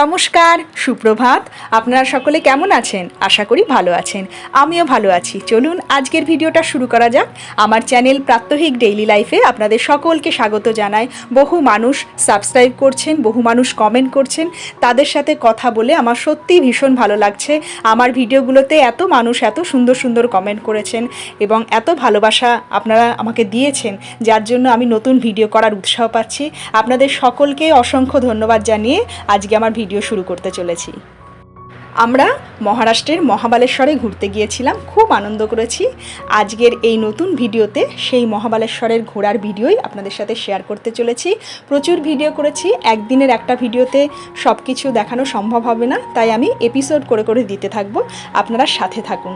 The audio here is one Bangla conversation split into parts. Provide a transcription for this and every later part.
নমস্কার, সুপ্রভাত। আপনারা সকলে কেমন আছেন? আশা করি ভালো আছেন। আমিও ভালো আছি। চলুন আজকের ভিডিওটা শুরু করা যাক। আমার চ্যানেল প্রাত্যহিক ডেইলি লাইফে আপনাদের সকলকে স্বাগত জানাই। বহু মানুষ সাবস্ক্রাইব করছেন, বহু মানুষ কমেন্ট করছেন। তাদের সাথে কথা বলে আমার সত্যিই ভীষণ ভালো লাগছে। আমার ভিডিওগুলোতে এত মানুষ এত সুন্দর সুন্দর কমেন্ট করেছেন এবং এত ভালোবাসা আপনারা আমাকে দিয়েছেন, যার জন্য আমি নতুন ভিডিও করার উৎসাহ পাচ্ছি। আপনাদের সকলকে অসংখ্য ধন্যবাদ জানিয়ে আজকে আমার ভিডিও শুরু করতে চলেছি। আমরা মহারাষ্ট্রের মহাবালেশ্বরে ঘুরতে গিয়েছিলাম, খুব আনন্দ করেছি। আজকের এই নতুন ভিডিওতে সেই মহাবালেশ্বরের ঘোরার ভিডিওই আপনাদের সাথে শেয়ার করতে চলেছি। প্রচুর ভিডিও করেছি, একদিনের একটা ভিডিওতে সব কিছু দেখানো সম্ভব হবে না, তাই আমি এপিসোড করে করে দিতে থাকব। আপনারা সাথে থাকুন।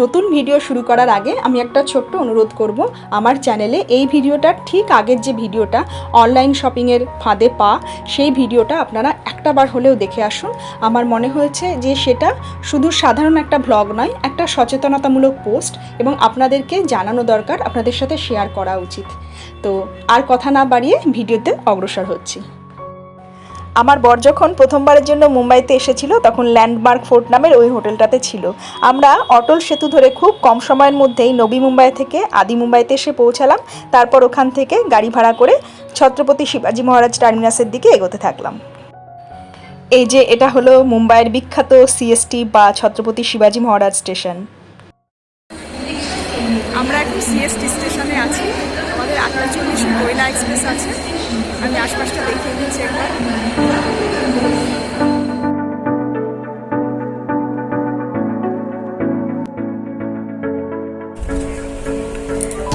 নতুন ভিডিও শুরু করার আগে আমি একটা ছোট্ট অনুরোধ করব। আমার চ্যানেলে এই ভিডিওটার ঠিক আগের যে ভিডিওটা অনলাইন শপিংয়ের ফাঁদে পা, সেই ভিডিওটা আপনারা একটা বার হলেও দেখে আসুন। আমার মনে হয়েছে যে সেটা শুধু সাধারণ একটা ভ্লগ নয়, একটা সচেতনতামূলক পোস্ট এবং আপনাদেরকে জানানো দরকার, আপনাদের সাথে শেয়ার করা উচিত। তো আর কথা না বাড়িয়ে ভিডিওতে অগ্রসর হচ্ছি। আমার বর যখন প্রথমবারের জন্য মুম্বাইতে এসেছিল, তখন ল্যান্ডমার্ক ফোর্ট নামের ওই হোটেলটাতে ছিল। আমরা অটল সেতু ধরে খুব কম সময়ের মধ্যেই নবী মুম্বাই থেকে আদি মুম্বাইতে এসে পৌঁছালাম। তারপর ওখান থেকে গাড়ি ভাড়া করে ছত্রপতি শিবাজি মহারাজ টার্মিনাসের দিকে এগোতে থাকলাম। এই যে এটা হলো মুম্বাইয়ের বিখ্যাত সিএসটি বা ছত্রপতি শিবাজি মহারাজ স্টেশন। আমরা এখন সিএসটি স্টেশনে আছি। আমাদের আটটা চল্লিশে কৈলা এক্সপ্রেস আছে। আমি আশপাশটা দেখে দিচ্ছি একবার।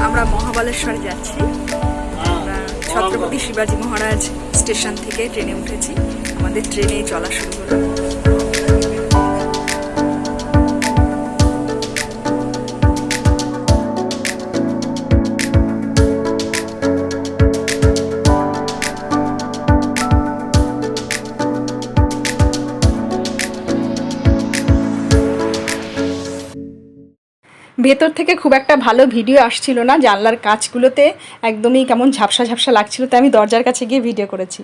আমরা মহাবালেশ্বরে যাচ্ছি। ছত্রপতি শিবাজি মহারাজ স্টেশন থেকে ট্রেনে উঠেছি। আমাদের ট্রেনে চলা শুরু হলো। ভেতর থেকে খুব একটা ভালো ভিডিও আসছিল না, জানলার কাচগুলোতে একদমই কেমন ঝাপসা ঝাপসা লাগছিল, তাই আমি দরজার কাছে গিয়ে ভিডিও করেছি।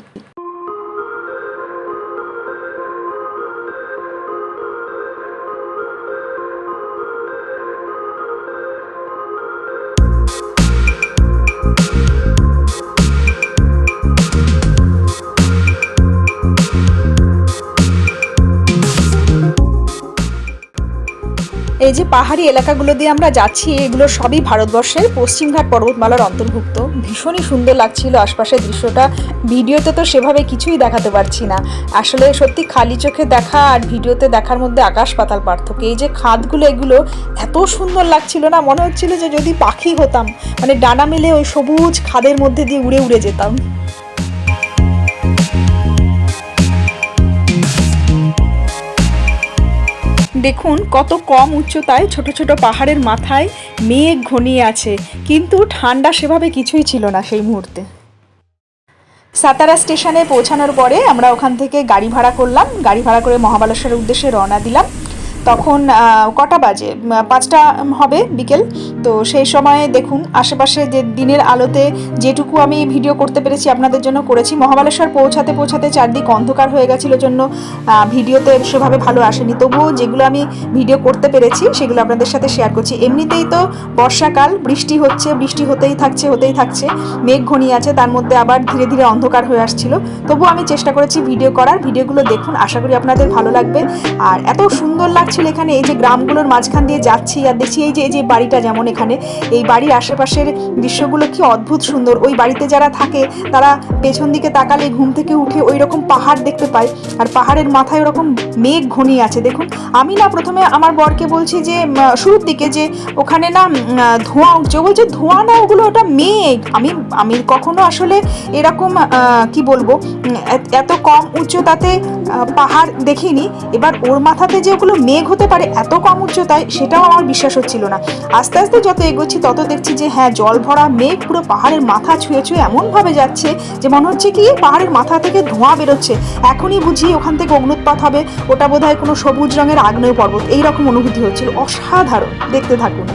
এই যে পাহাড়ি এলাকাগুলো দিয়ে আমরা যাচ্ছি, এগুলো সবই ভারতবর্ষের পশ্চিমঘাট পর্বতমালার অন্তর্ভুক্ত। ভীষণই সুন্দর লাগছিল আশপাশের দৃশ্যটা। ভিডিওতে তো সেভাবে কিছুই দেখাতে পারছি না। আসলে সত্যি খালি চোখে দেখা আর ভিডিওতে দেখার মধ্যে আকাশ পাতাল পার্থক্য। এই যে খাদগুলো, এগুলো এত সুন্দর লাগছিল না, মনে হচ্ছিল যে যদি পাখি হতাম মানে ডানা মেলে ওই সবুজ খাদের মধ্যে দিয়ে উড়ে উড়ে যেতাম। দেখুন কত কম উচ্চতায় ছোট ছোট পাহাড়ের মাথায় মেঘ ঘনিয়ে আছে। কিন্তু ঠান্ডা সেভাবে কিছুই ছিল না সেই মুহূর্তে। সাতারা স্টেশনে পৌঁছানোর পরে আমরা ওখান থেকে গাড়ি ভাড়া করলাম। গাড়ি ভাড়া করে মহাবালেশ্বরের উদ্দেশ্যে রওনা দিলাম। তখন কটা বাজে? পাঁচটা হবে বিকেল। তো সেই সময়ে দেখুন, আশেপাশে যে দিনের আলোতে যেটুকু আমি ভিডিও করতে পেরেছি আপনাদের জন্য করেছি, মহাবালেশ্বর পৌঁছাতে পৌঁছাতে চারদিক অন্ধকার হয়ে গেছিল জন্য ভিডিওতে সেভাবে ভালো আসেনি। তবুও যেগুলো আমি ভিডিও করতে পেরেছি, সেগুলো আপনাদের সাথে শেয়ার করছি। এমনিতেই তো বর্ষাকাল, বৃষ্টি হচ্ছে, বৃষ্টি হতেই থাকছে হতেই থাকছে, মেঘ ঘনিয়ে আছে, তার মধ্যে আবার ধীরে ধীরে অন্ধকার হয়ে আসছিল। তবুও আমি চেষ্টা করেছি ভিডিও করার, ভিডিওগুলো দেখুন, আশা করি আপনাদের ভালো লাগবে। আর এত সুন্দর লাগছিল এখানে এই যে গ্রামগুলোর মাঝখান দিয়ে যাচ্ছি আর দেখছি এই যে এই যে বাড়িটা যেমন এখানে, এই বাড়ির আশেপাশের দৃশ্যগুলো কি অদ্ভুত সুন্দর। ওই বাড়িতে যারা থাকে, তারা পেছন দিকে তাকালে ঘুম থেকে উঠে ওই রকম পাহাড় দেখতে পায়। আর পাহাড়ের মাথায় ওরকম মেঘ ঘনিয়ে আছে। দেখুন, আমি না প্রথমে আমার বরকে বলছি যে শুরুর দিকে যে ওখানে না ধোঁয়া উঠছে। বলছে, ধোঁয়া না, ওগুলো ওটা মেঘ। আমি আমি কখনো আসলে এরকম কি বলব এত- কম উচ্চতাতে পাহাড় দেখিনি। এবার ওর মাথাতে যে ওগুলো মেঘ হতে পারে, এত কম উচ্চতায়, সেটাও আমার বিশ্বাস হচ্ছিল না। আস্তে আস্তে যত এগোচ্ছি, তত দেখছি যে হ্যাঁ জল ভরা মেঘ পুরো পাহাড়ের মাথা ছুঁয়ে ছুঁয়ে এমনভাবে যাচ্ছে যে, মনে হচ্ছে কি পাহাড়ের মাথা থেকে ধোঁয়া বেরোচ্ছে। এখনই বুঝি ওখান থেকে অগ্নুৎপাত হবে। ওটা বোধহয় কোনো সবুজ রঙের আগ্নেয় পর্বত। এইরকম অনুভূতি হচ্ছিল। অসাধারণ। দেখতে থাকুন।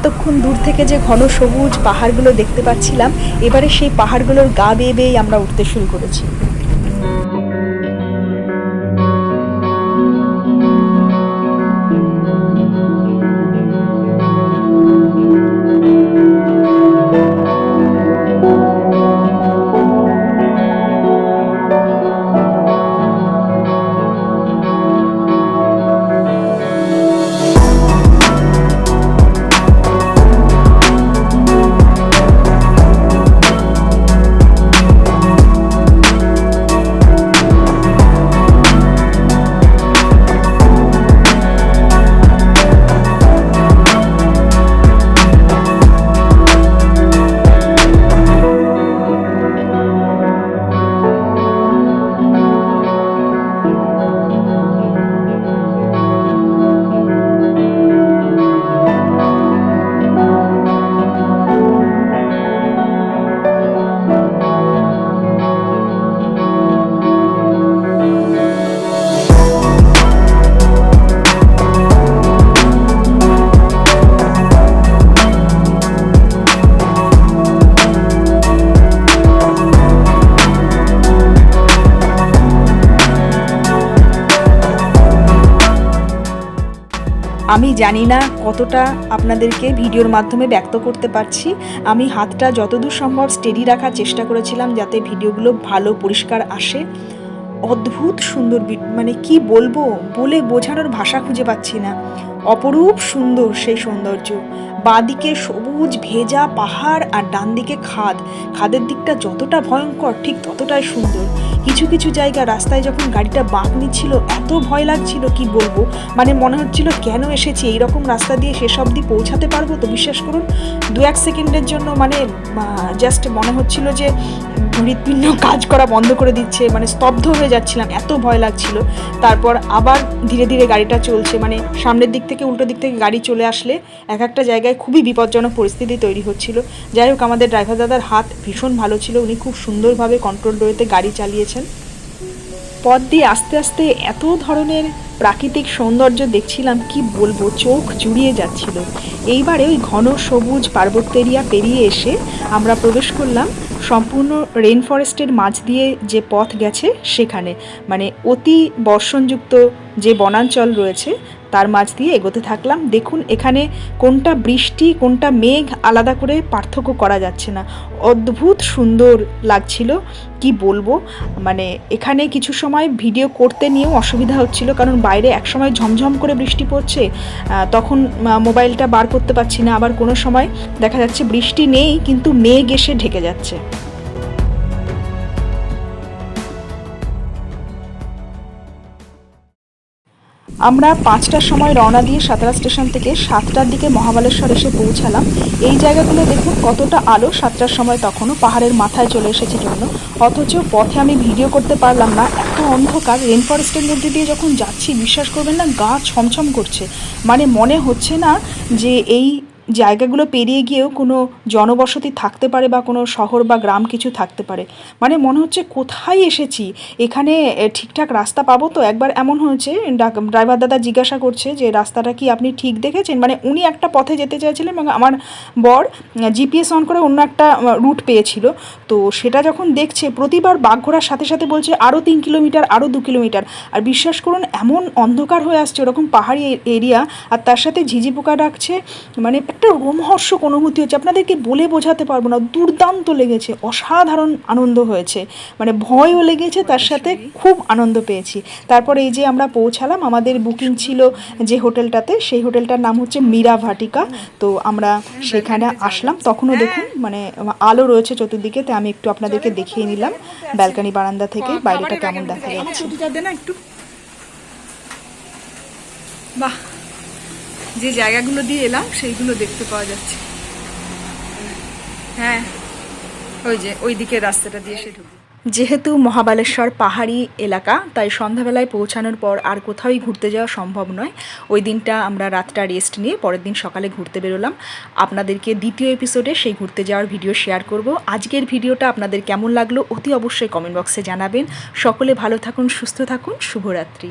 এতক্ষণ দূর থেকে যে ঘন সবুজ পাহাড়গুলো দেখতে পাচ্ছিলাম, এবারে সেই পাহাড়গুলোর গা বেয়ে বেয়েই আমরা উঠতে শুরু করেছি। আমি জানি না কতটা আপনাদেরকে ভিডিওর মাধ্যমে ব্যক্ত করতে পারছি। আমি হাতটা যতদূর সম্ভব স্টেডি রাখার চেষ্টা করেছিলাম যাতে ভিডিওগুলো ভালো, পরিষ্কার আসে। অদ্ভুত সুন্দর মানে কি বলব? বলে বোঝানোর ভাষা খুঁজে পাচ্ছি না। অপরূপ সুন্দর সেই সৌন্দর্য। বাঁদিকে সবুজ ভেজা পাহাড় আর ডান দিকে খাদ। খাদের দিকটা যতটা ভয়ঙ্কর, ঠিক ততটাই সুন্দর। কিছু কিছু জায়গা রাস্তায় যখন গাড়িটা বাঁক নিচ্ছিল, এত ভয় লাগছিল, কি বলব? মানে মনে হচ্ছিল, কেন এসেছি? এইরকম রাস্তা দিয়ে শেষ অবধি পৌঁছাতে পারব তো? বিশ্বাস করুন, দু এক সেকেন্ডের জন্য মানে জাস্ট মনে হচ্ছিল যে হৃৎপিণ্ড কাজ করা বন্ধ করে দিচ্ছে। মানে স্তব্ধ হয়ে যাচ্ছিলাম, এত ভয় লাগছিল। তারপর আবার ধীরে ধীরে গাড়িটা চলছে। মানে সামনের দিক থেকে উল্টো দিক থেকে গাড়ি চলে আসলে এক একটা জায়গায় খুবই বিপজ্জনক পরিস্থিতি তৈরি হচ্ছিল। যাই হোক, আমাদের ড্রাইভার দাদার হাত ভীষণ ভালো ছিল। উনি খুব সুন্দরভাবে কন্ট্রোল রয়েতে গাড়ি চালিয়েছেন। পথ দিয়ে আস্তে আস্তে এত ধরনের প্রাকৃতিক সৌন্দর্য দেখছিলাম, কি বলব, চোখ জুড়িয়ে যাচ্ছিল। এইবারে ওই ঘন সবুজ পার্বত্য এরিয়া পেরিয়ে এসে আমরা প্রবেশ করলাম সম্পূর্ণ রেন ফরেস্টের মাঝ দিয়ে যে পথ গেছে সেখানে। মানে অতি বর্ষণযুক্ত যে বনাঞ্চল রয়েছে তার মাঝ দিয়ে এগোতে থাকলাম। দেখুন, এখানে কোনটা বৃষ্টি, কোনটা মেঘ, আলাদা করে পার্থক্য করা যাচ্ছে না। অদ্ভুত সুন্দর লাগছিল, কি বলব? মানে এখানে কিছু সময় ভিডিও করতে নিয়েও অসুবিধা হচ্ছিল, কারণ বাইরে একসময় ঝমঝম করে বৃষ্টি পড়ছে তখন মোবাইলটা বার করতে পারছি না। আবার কোনো সময় দেখা যাচ্ছে বৃষ্টি নেই, কিন্তু মেঘ এসে ঢেকে যাচ্ছে। আমরা পাঁচটার সময় রওনা দিয়ে সাতারা স্টেশন থেকে সাতটার দিকে মহাবালেশ্বর এসে পৌঁছালাম। এই জায়গাগুলো দেখুন কতটা আলো সাতটার সময় তখনও পাহাড়ের মাথায় চলে এসেছে জন্য। অথচ পথে আমি ভিডিও করতে পারলাম না, এত অন্ধকার। রেন ফরেস্টের মধ্যে দিয়ে যখন যাচ্ছি, বিশ্বাস করবেন না, গা ছমছম করছে। মানে মনে হচ্ছে না যে এই জায়গাগুলো পেরিয়ে গিয়েও কোনো জনবসতি থাকতে পারে বা কোনো শহর বা গ্রাম কিছু থাকতে পারে। মানে মনে হচ্ছে কোথায় এসেছি? এখানে ঠিকঠাক রাস্তা পাবো তো? একবার এমন হয়েছে ড্রাইভার দাদা জিজ্ঞাসা করছে যে, রাস্তাটা কি আপনি ঠিক দেখেছেন? মানে উনি একটা পথে যেতে চাইছিলেন এবং আমার বর জিপিএস অন করে অন্য একটা রুট পেয়েছিল। তো সেটা যখন দেখছে, প্রতিবার বাঘ ঘোরার সাথে সাথে বলছে আরও তিন কিলোমিটার আরও দু কিলোমিটার। আর বিশ্বাস করুন, এমন অন্ধকার হয়ে আসছে, ওরকম পাহাড়ি এরিয়া, আর তার সাথে ঝিঝি পোকা ডাকছে। মানে একটা রোমহর্ষক অনুভূতি হচ্ছে। আপনাদেরকে বলে বোঝাতে পারব না দুর্দান্ত লেগেছে অসাধারণ আনন্দ হয়েছে। মানে ভয়ও লেগেছে তার সাথে খুব আনন্দ পেয়েছি। তারপর এই যে আমরা পৌঁছালাম আমাদের বুকিং ছিল যে হোটেলটাতে সেই হোটেলটার নাম হচ্ছে মীরা ভাটিকা। তো আমরা সেখানে আসলাম। তখনও দেখুন মানে আলো রয়েছে চতুর্দিকে তো আমি একটু আপনাদেরকে দেখিয়ে নিলাম। ব্যালকানি বারান্দা থেকে বাইরেটা কেমন দেখা যাচ্ছে। একটু। বাহ। যে জায়গাগুলো দিয়ে এলাম, সেইগুলো দেখতে পাওয়া যাচ্ছে। হ্যাঁ ওই যে, ওই দিকের রাস্তাটা দিয়ে সে ঢুকবে। যেহেতু মহাবালেশ্বর পাহাড়ি এলাকা, তাই সন্ধ্যাবেলায় পৌঁছানোর পর আর কোথাওই ঘুরতে যাওয়া সম্ভব নয়। ওই দিনটা আমরা রাতটা রেস্ট নিয়ে পরের দিন সকালে ঘুরতে বেরোলাম। আপনাদেরকে দ্বিতীয় এপিসোডে সেই ঘুরতে যাওয়ার ভিডিও শেয়ার করব। আজকের ভিডিওটা আপনাদের কেমন লাগল, অতি অবশ্যই কমেন্ট বক্সে জানাবেন। সকলে ভালো থাকুন, সুস্থ থাকুন, শুভরাত্রি।